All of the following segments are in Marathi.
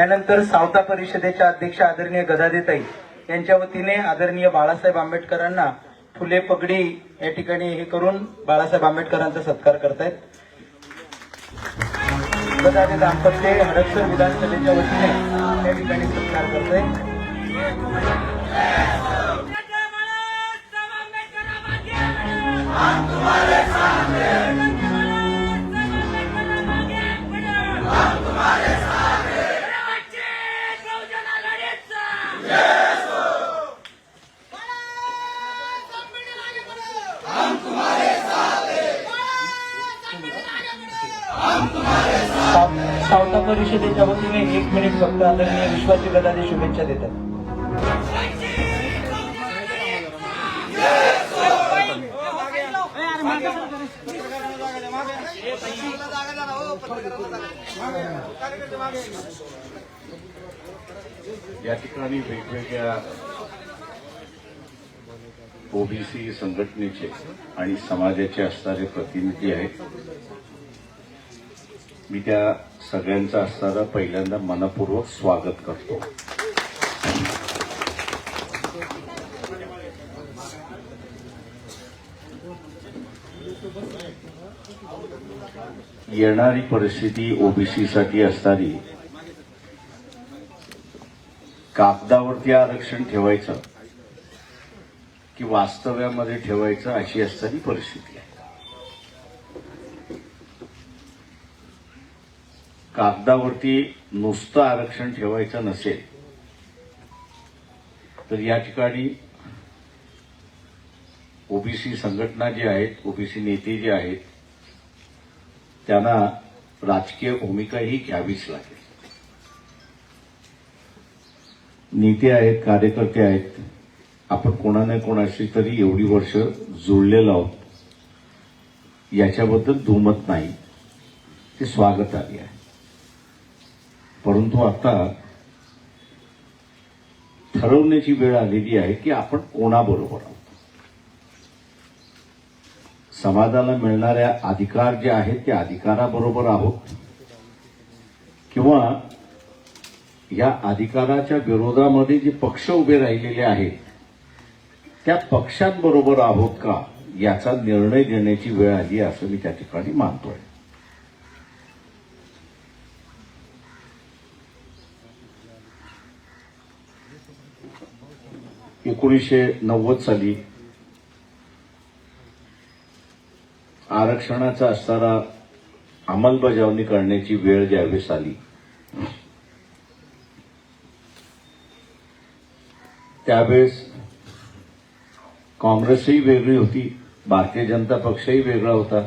त्यानंतर सावता परिषदेच्या अध्यक्ष आदरणीय गदादेताई यांच्या वतीने आदरणीय बाळासाहेब आंबेडकरांना फुले पगडी या ठिकाणी हे करून बाळासाहेब आंबेडकरांचा सत्कार करतायत. गदादे दाम्पत्य हडपसर विधानसभेच्या वतीने या ठिकाणी सत्कार करतायत. शुभेच्छा देतात. या ठिकाणी वेगवेगळ्या ओबीसी संघटनेचे आणि समाजाचे असणारे प्रतिनिधी आहेत. मी त्या सगळ्यांचा असणारा पहिल्यांदा मनपूर्वक स्वागत करतो. येणारी परिस्थिती ओबीसीसाठी असणारी कागदावरती आरक्षण ठेवायचं की वास्तव्यामध्ये ठेवायचं अशी असणारी परिस्थिती आहे. कागदावरती नुसतं आरक्षण ठेवायचं नसेल तर या ठिकाणी ओबीसी संघटना जी आहेत ओबीसी नेते जे आहेत त्यांना राजकीय भूमिकाही घ्यावीच लागेल. नेते आहेत कार्यकर्ते आहेत. आपण कोणा ना कोणाशी तरी एवढी वर्ष जुळलेलो आहोत. याच्याबद्दल दुमत नाही. ते स्वागत आली आहे. परंतु आता ठरवण्याची वेळ आलेली आहे की आपण कोणाबरोबर आहोत? समाजाला मिळणाऱ्या अधिकार जे आहेत त्या अधिकाराबरोबर आहोत. किंवा या अधिकाराच्या विरोधामध्ये जे पक्ष उभे राहिलेले आहेत त्या पक्षांबरोबर आहोत का याचा निर्णय घेण्याची वेळ आली असं मी त्या ठिकाणी मानतोय. एकोणीसशे नव्वद साली आरक्षणाचा असणारा अंमलबजावणी करण्याची वेळ ज्यावेळेस आली त्यावेळेस काँग्रेसही वेगळी होती भारतीय जनता पक्षही वेगळा होता.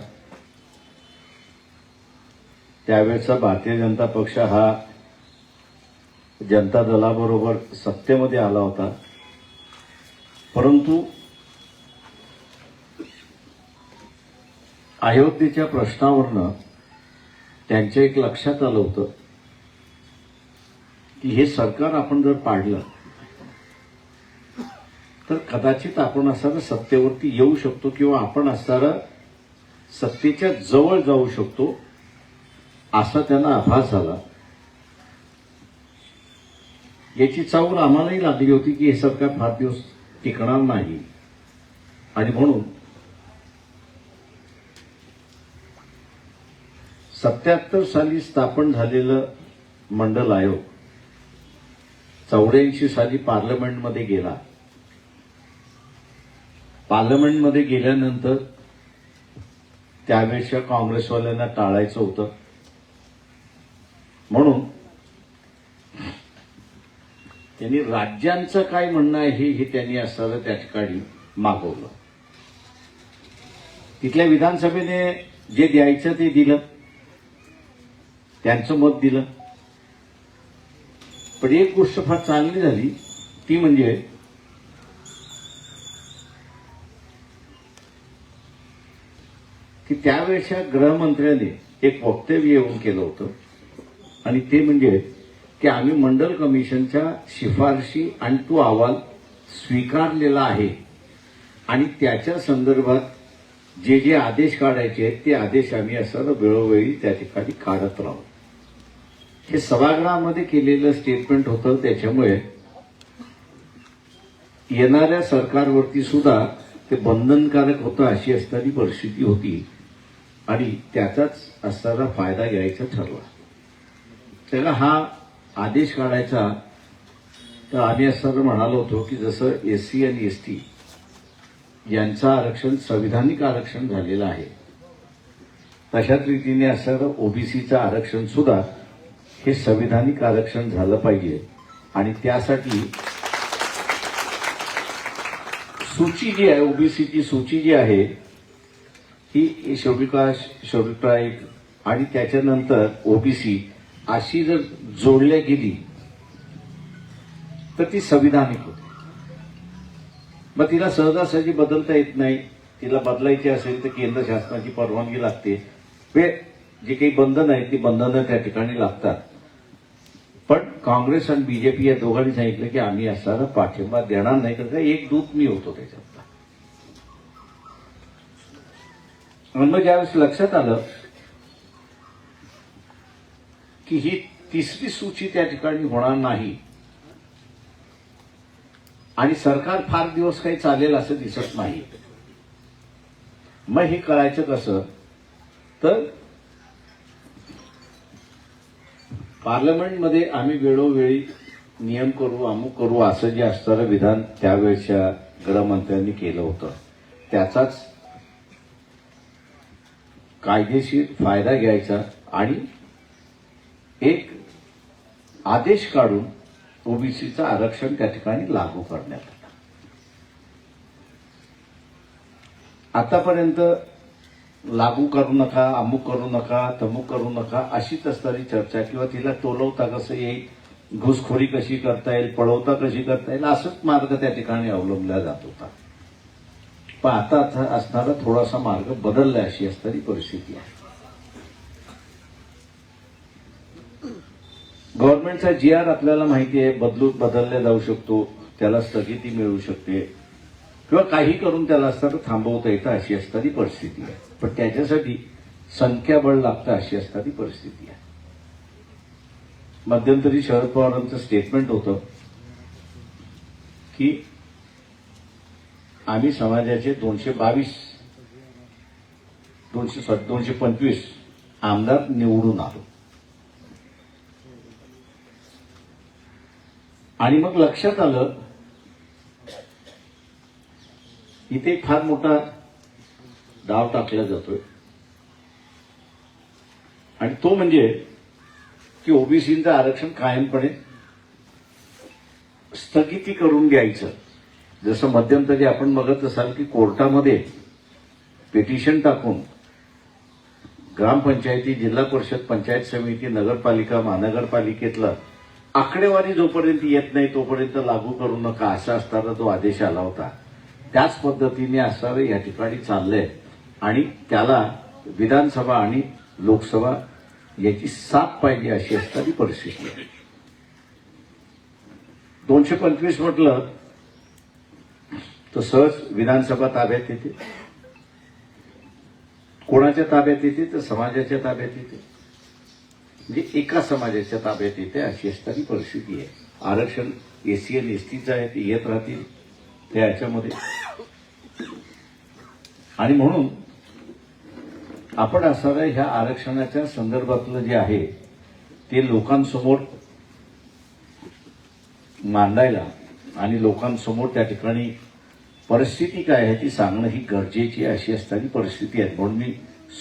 त्यावेळेचा भारतीय जनता पक्ष हा जनता दलाबरोबर सत्तेमध्ये आला होता. परंतु अयोध्येच्या प्रश्नावरनं त्यांच्या एक लक्षात आलं होतं की हे सरकार आपण जर पाडलं तर कदाचित आपण असणारं सत्तेवरती येऊ शकतो किंवा आपण असणारं सत्तेच्या जवळ जाऊ शकतो असा त्यांना आभास झाला. याची चावल आम्हालाही लागली होती की हे सरकार फार दिवस टिकणार नाही. आणि म्हणून सत्याहत्तर साली स्थापन झालेलं मंडल आयोग चौऱ्याऐंशी साली पार्लमेंटमध्ये गेला. पार्लमेंटमध्ये गेल्यानंतर त्यावेळेसच्या काँग्रेसवाल्यांना टाळायचं होतं. म्हणून त्यांनी राज्यांचं काय म्हणणं आहे हे त्यांनी असणारं त्या ठिकाणी मागवलं. तिथल्या विधानसभेने जे द्यायचं ते दिलं. त्यांचं मत दिलं. पण एक गोष्ट फार चांगली झाली ती म्हणजे की त्यावेळेच्या गृहमंत्र्याने एक वक्तव्य येऊन केलं होतं. आणि ते म्हणजे की आम्ही मंडल कमिशनच्या शिफारशी आणि तो अहवाल स्वीकारलेला आहे. आणि त्याच्या संदर्भात जे जे आदेश काढायचे आहेत ते आदेश आम्ही असं वेळोवेळी त्या ठिकाणी काढत राहू. हे सभागृहामध्ये केलेलं स्टेटमेंट होतं त्याच्यामुळे येणाऱ्या सरकारवरती सुद्धा ते बंधनकारक होतं अशी असणारी परिस्थिती होती. आणि त्याचाच असणारा फायदा घ्यायचा ठरला. त्याला हा आदेश काढायचा तर आम्ही असं म्हणालो होतो की जसं एस सी आणि एस टी यांचं आरक्षण संविधानिक आरक्षण झालेलं आहे तशाच रीतीने असणारं ओबीसीचं आरक्षण सुद्धा हे संविधानिक आरक्षण झालं पाहिजे. आणि त्यासाठी सूची जी आहे ओबीसीची सूची जी आहे ही शोभिका शोभिका एक आणि त्याच्यानंतर ओबीसी अशी जर जोडल्या गेली तर ती संविधानिक होते. मग तिला सहजासहजी बदलता येत नाही. तिला बदलायची असेल तर केंद्र शासनाची परवानगी लागते. वे जे काही बंधन आहेत ती बंधनं त्या ठिकाणी लागतात. काँग्रेस आणि बीजेपी या दोघांनी सांगितलं की आम्ही असताना पाठिंबा देणार नाही कारण एक दूत मी होतो त्याच्यातला. आणि मग ज्यावेळेस लक्षात आलं की ही तिसरी सूची त्या ठिकाणी होणार नाही आणि सरकार फार दिवस काही चालेल असं दिसत नाही. मग हे कळायचं कसं? तर पार्लमेंटमध्ये आम्ही वेळोवेळी नियम करू अमुक करू असं जे असणारं विधान त्यावेळच्या गृहमंत्र्यांनी केलं होतं. त्याचाच कायदेशीर फायदा घ्यायचा आणि एक आदेश काढून ओबीसीचं आरक्षण त्या ठिकाणी लागू करण्यात आलं. आतापर्यंत लागू करू नका अमुक करू नका तमुक करू नका अशीच असणारी चर्चा किंवा तिला टोलवता कसं येईल घुसखोरी कशी करता येईल पळवता कशी करता येईल असंच मार्ग त्या ठिकाणी अवलंबला जात होता. पण आता असणारा थोडासा मार्ग बदलला अशी असणारी परिस्थिती आहे. गव्हर्नमेंटचा जी आर आपल्याला माहिती आहे बदलू बदलला जाऊ शकतो त्याला स्थगिती मिळू शकते किंवा काही करून त्याला असताना थांबवता येतं अशी असणारी परिस्थिती आहे. पण त्याच्यासाठी संख्याबळ लागतं अशी असणारी परिस्थिती आहे. मध्यंतरी शरद पवारांचं स्टेटमेंट होतं की आम्ही समाजाचे दोनशे बावीस दोनशे सॉरी दोनशे पंचवीस आमदार निवडून आलो. आणि मग लक्षात आलं इथे फार मोठा डाव टाकला जातोय. आणि तो म्हणजे की ओबीसीचं आरक्षण कायमपणे स्थगिती करून घ्यायचं. जसं मध्यंतरी आपण बघत असाल की कोर्टामध्ये पिटिशन टाकून ग्रामपंचायती जिल्हा परिषद पंचायत समिती नगरपालिका महानगरपालिकेतला आकडेवारी जोपर्यंत येत नाही तोपर्यंत लागू करू नका असा असताना तो आदेश आला होता त्याच पद्धतीने असणारं या ठिकाणी चाललंय. आणि त्याला विधानसभा आणि लोकसभा याची साथ पाहिजे अशी असणारी परिस्थिती आहे. दोनशे पंचवीस म्हटलं तर सहज विधानसभा ताब्यात येते. कोणाच्या ताब्यात येते? तर समाजाच्या ताब्यात येते. म्हणजे एका समाजाच्या ताब्यात येते अशी असणारी परिस्थिती आहे. आरक्षण एसी आणि एसटीचं आहे ते येत राहतील ते याच्यामध्ये. आणि म्हणून आपण असणाऱ्या ह्या आरक्षणाच्या संदर्भातलं जे आहे ते लोकांसमोर मांडायला आणि लोकांसमोर त्या ठिकाणी परिस्थिती काय आहे ती सांगणं ही गरजेची अशी असणारी परिस्थिती आहे. म्हणून मी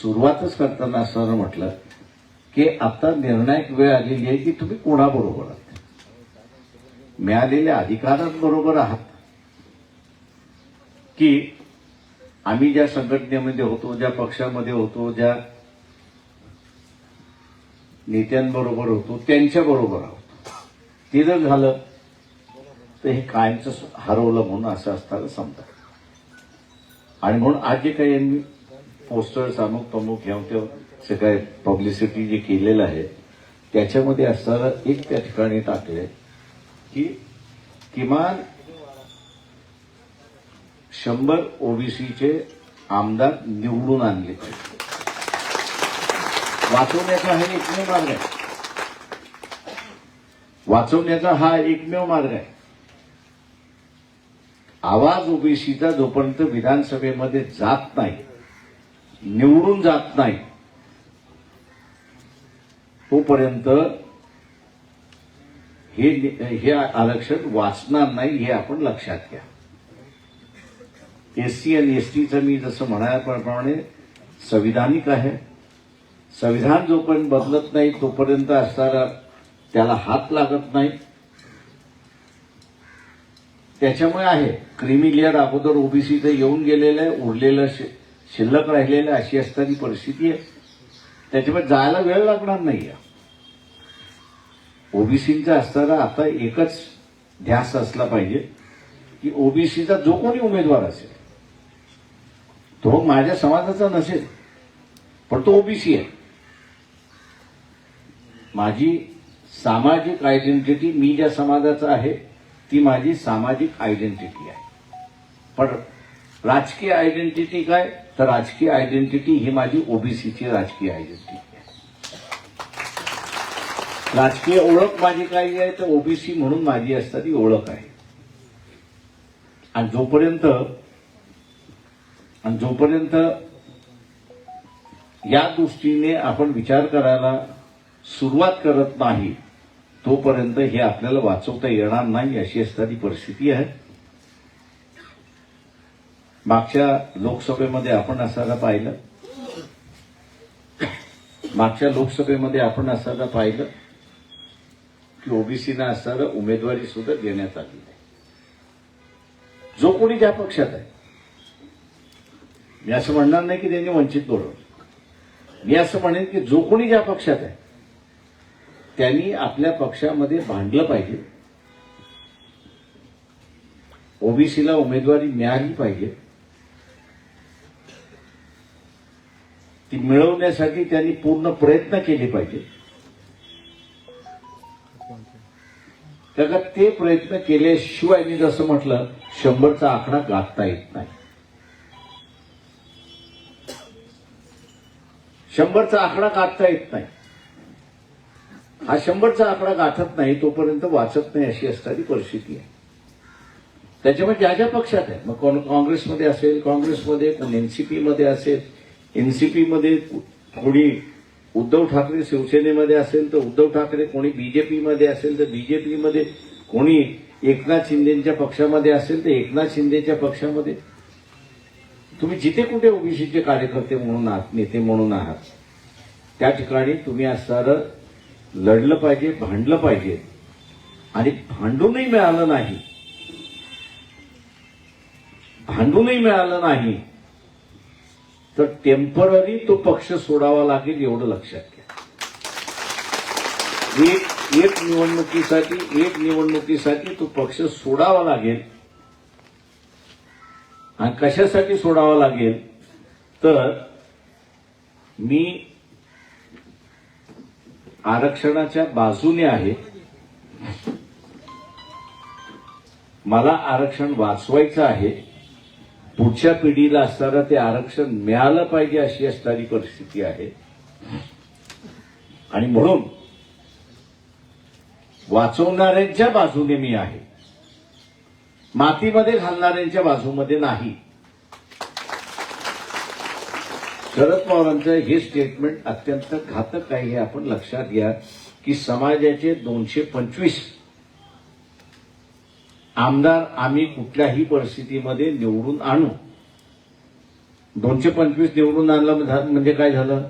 सुरुवातच करताना असं म्हटलं की आता निर्णायक वेळ आलेली आहे की तुम्ही कोणाबरोबर आहात? मिळालेल्या अधिकारांबरोबर आहात की आम्ही ज्या संघटनेमध्ये होतो ज्या पक्षामध्ये होतो ज्या नेत्यांबरोबर होतो त्यांच्याबरोबर आहोत. ते जर झालं तर हे कायमचं हरवलं म्हणून असं असताना समजा. आणि म्हणून आज जे काही यांनी पोस्टर्स अमुक तमुक घेऊन ते सगळं पब्लिसिटी जे केलेलं आहे त्याच्यामध्ये असणारं एक त्या ठिकाणी टाकलंय की किमान शंभर ओबीसीचे आमदार निवडून आणले. वाचवण्याचा हा एकमेव मार्ग आहे. वाचवण्याचा हा एकमेव मार्ग आहे. आवाज ओबीसीचा जोपर्यंत विधानसभेमध्ये जात नाही निवडून जात नाही तोपर्यंत हे हे आरक्षण वाचणार नाही हे आपण लक्षात घ्या. एस सी आणि एस टीचं मी जसं म्हणाल्याप्रमाणे संविधानिक आहे. संविधान जोपर्यंत बदलत नाही तोपर्यंत असणारा त्याला हात लागत नाही. त्याच्यामुळे आहे क्रिमी लेअर अगोदर ओबीसीचं येऊन गेलेलं आहे उरलेलं शि- शिल्लक राहिलेलं आहे, अशी असणारी परिस्थिती आहे. त्याच्यामुळे जायला वेळ लागणार नाही ओबीसीचा असताना आता एकच ध्यास असला पाहिजे की ओबीसीचा जो कोणी उमेदवार असेल तो माझ्या समाजाचा नसेल पण तो ओबीसी आहे. माझी सामाजिक आयडेंटिटी मी ज्या समाजाचा आहे ती माझी सामाजिक आयडेंटिटी आहे. पण राजकीय आयडेंटिटी काय? तर राजकीय आयडेंटिटी ही माझी ओबीसीची राजकीय आयडेंटिटी आहे. राजकीय ओळख माझी काय आहे तर ओबीसी म्हणून माझी असणारी ओळख आहे. आणि जोपर्यंत आणि जोपर्यंत या दृष्टीने आपण विचार करायला सुरुवात करत नाही तोपर्यंत हे आपल्याला वाचवता येणार नाही अशी असणारी परिस्थिती आहे. मागच्या लोकसभेमध्ये आपण असायला पाहिलं. मागच्या लोकसभेमध्ये आपण असायला पाहिलं की ओबीसीना असणारं उमेदवारी सुद्धा देण्यात आली जो कोणी ज्या पक्षात आहे मी असं म्हणणार नाही की त्यांनी वंचित बोलवलं मी असं म्हणेन की जो कोणी ज्या पक्षात आहे त्यांनी आपल्या पक्षामध्ये भांडलं पाहिजे. ओबीसीला उमेदवारी मिळाली पाहिजे. ती मिळवण्यासाठी त्यांनी पूर्ण प्रयत्न केले पाहिजे. त्याला ते प्रयत्न केल्याशिवाय मी जसं म्हटलं शंभरचा आकडा गाठता येत नाही. शंभरचा आकडा गाठता येत नाही. हा शंभरचा आकडा गाठत नाही तोपर्यंत वाचत नाही अशी असणारी परिस्थिती आहे. त्याच्यामुळे ज्या ज्या पक्षात आहे मग कोण काँग्रेसमध्ये असेल काँग्रेसमध्ये कोण सी पीमध्ये असेल एन सी पीमध्ये कोणी उद्धव ठाकरे शिवसेनेमध्ये असेल तर उद्धव ठाकरे कोणी बीजेपीमध्ये असेल तर बीजेपीमध्ये कोणी एकनाथ शिंदेच्या पक्षामध्ये असेल तर एकनाथ शिंदेच्या पक्षामध्ये तुम्ही जिथे कुठे ओबीसीचे कार्यकर्ते म्हणून आहात नेते म्हणून आहात त्या ठिकाणी तुम्ही असणारं लढलं पाहिजे भांडलं पाहिजे. आणि भांडूनही मिळालं नाही. भांडूनही मिळालं नाही. तर टेंपररी तो पक्ष सोडावा लागेल एवढं लक्षात घ्या. एक एक निवडणुकीसाठी एक निवडणुकीसाठी तो पक्ष सोडावा लागेल. आणि कशासाठी सोडावा लागेल? तर मी आरक्षणाच्या बाजूने आहे. मला आरक्षण वाचवायचं आहे. पुढच्या पिढीला असणारं ते आरक्षण मिळालं पाहिजे अशी असणारी परिस्थिती आहे. आणि म्हणून वाचवणाऱ्यांच्या बाजूने मी आहे. मातीमध्ये घालणाऱ्यांच्या बाजूमध्ये नाही. शरद पवारांचं हे स्टेटमेंट अत्यंत घातक आहे हे आपण लक्षात घ्या की समाजाचे दोनशे पंचवीस आमदार आम्ही कुठल्याही परिस्थितीमध्ये निवडून आणू. दोनशे पंचवीस निवडून आणलं म्हणजे, म्हणजे काय झालं?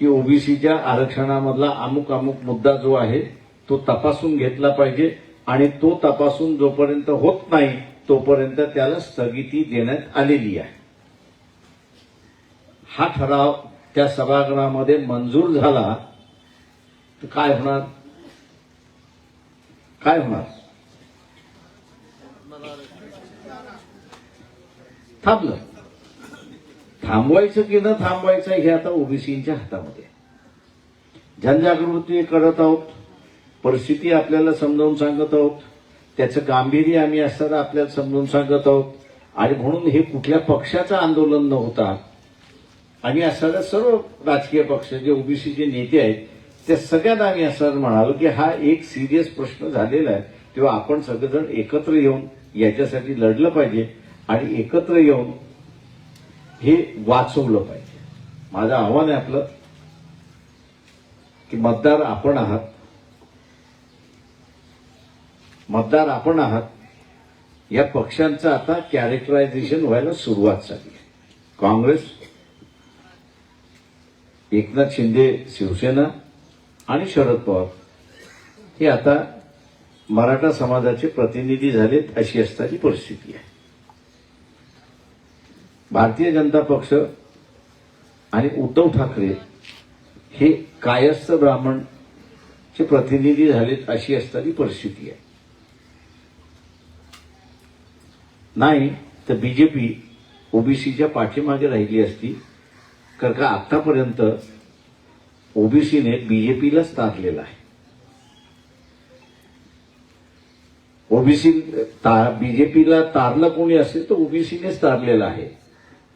की ओबीसीच्या आरक्षणामधला अमुक अमुक मुद्दा जो आहे तो तपासून घेतला पाहिजे. आणि तो तपासून जोपर्यंत होत नाही तोपर्यंत त्याला स्थगिती देण्यात आलेली आहे. हा ठराव त्या सभागृहामध्ये मंजूर झाला तर काय होणार? काय होणार? थांबलं. थांबवायचं की न थांबवायचं हे आता ओबीसीच्या हातामध्ये जनजागृती करत आहोत. परिस्थिती आपल्याला समजावून सांगत आहोत. त्याचं गांभीर्य आम्ही असताना आपल्याला समजावून सांगत आहोत. आणि म्हणून हे कुठल्या पक्षाचं आंदोलन न होता आम्ही असणाऱ्या सर्व राजकीय पक्ष जे ओबीसीचे नेते आहेत त्या सगळ्यांना आम्ही असं म्हणालो की हा एक सिरियस प्रश्न झालेला आहे. तेव्हा आपण सगळेजण एकत्र येऊन याच्यासाठी लढलं पाहिजे आणि एकत्र येऊन हे वाचवलं पाहिजे. माझं आव्हान आहे आपलं की मतदार आपण आहात. मतदार आपण आहात या पक्षांचं आता कॅरेक्टरायझेशन व्हायला सुरुवात झाली काँग्रेस एकनाथ शिंदे शिवसेना आणि शरद पवार हे आता मराठा समाजाचे प्रतिनिधी झालेत अशी असताची परिस्थिती आहे. भारतीय जनता पक्ष आणि उद्धव ठाकरे हे कायस्थ ब्राह्मणचे प्रतिनिधी झालेत अशी असताची परिस्थिती आहे. नाही तर बीजेपी ओबीसीच्या पाठीमागे राहिली असती कारण का आत्तापर्यंत ओबीसीने बीजेपीलाच तारलेला आहे. ओबीसी बीजेपीला तारलं कोणी असेल तर ओबीसीनेच तारलेला आहे.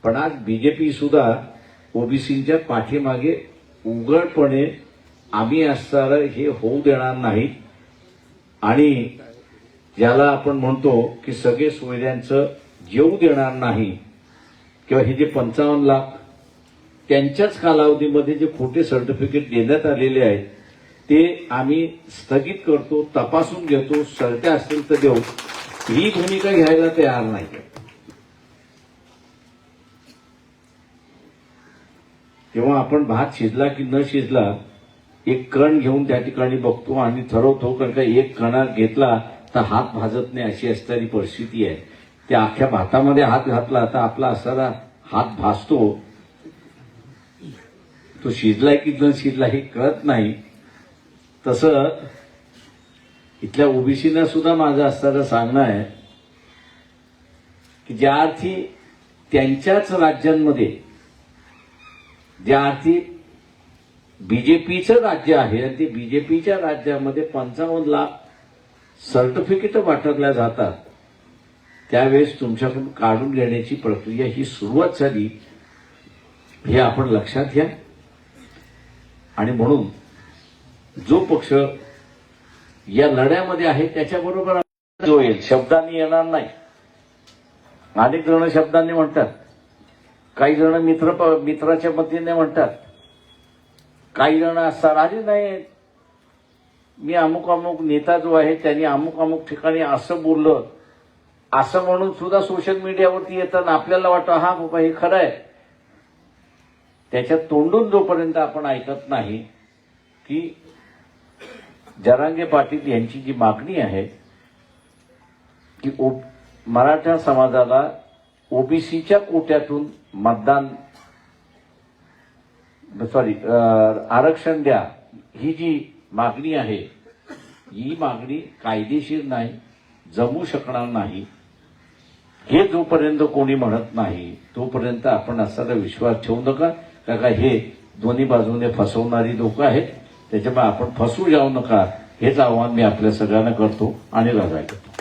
पण आज बीजेपी सुद्धा ओबीसीच्या पाठीमागे उघडपणे आम्ही असणार हे होऊ देणार नाही. आणि ज्याला आपण म्हणतो की सगळे सोयऱ्यांचं जेऊ देणार नाही किंवा हे जे पंचावन्न लाख त्यांच्याच कालावधीमध्ये जे खोटे सर्टिफिकेट देण्यात आलेले आहेत ते आम्ही स्थगित करतो तपासून घेतो सरते असतील तर देऊ. ही भूमिका घ्यायला तयार नाही. तेव्हा आपण भात शिजला की न शिजला एक कण घेऊन त्या ठिकाणी बघतो आणि ठरवतो कारण का एक कणा घेतला तर हात भाजत नाही अशी असणारी परिस्थिती आहे. त्या अख्ख्या भातामध्ये हात घातला तर आपला असणारा हात भासतो. तो शिजलाय की न शिजला हे कळत नाही. तसं इथल्या ओबीसीना सुद्धा माझं असणारं सांगणं आहे की ज्या अर्थी त्यांच्याच राज्यांमध्ये ज्या अर्थी बीजेपीचं राज्य आहे आणि ते बीजेपीच्या राज्यामध्ये पंचावन्न लाख सर्टिफिकेट वाटरल्या जातात त्यावेळेस तुमच्याकडून काढून घेण्याची प्रक्रिया ही सुरुवात झाली हे आपण लक्षात घ्या. आणि म्हणून जो पक्ष या लढ्यामध्ये आहे त्याच्याबरोबर जो येईल शब्दांनी येणार नाही. अनेक जण शब्दांनी म्हणतात. काही जण मित्र मित्राच्या मतीने म्हणतात. काही जण असतात अरे नाही मी अमुक अमुक नेता जो आहे त्यांनी अमुक अमुक ठिकाणी असं बोललं. असं म्हणून सुद्धा सोशल मीडियावरती येतात आपल्याला वाटतं हा बाबा हे खरं आहे. त्याच्यात तोंडून जोपर्यंत आपण ऐकत नाही की जरांगे पाटील यांची जी मागणी आहे की ओ मराठा समाजाला ओबीसीच्या कोट्यातून मतदान सॉरी आरक्षण द्या. ही जी मागणी आहे. ही मागणी कायदेशीर नाही जमू शकणार नाही. हे जोपर्यंत कोणी म्हणत नाही तोपर्यंत आपण असाचा विश्वास ठेवू नका. का का हे दोन्ही बाजूने फसवणारी लोक आहेत. त्याच्यामुळे आपण फसू जाऊ नका. हेच आव्हान मी आपल्या सगळ्यांना करतो आणि लढाई करतो.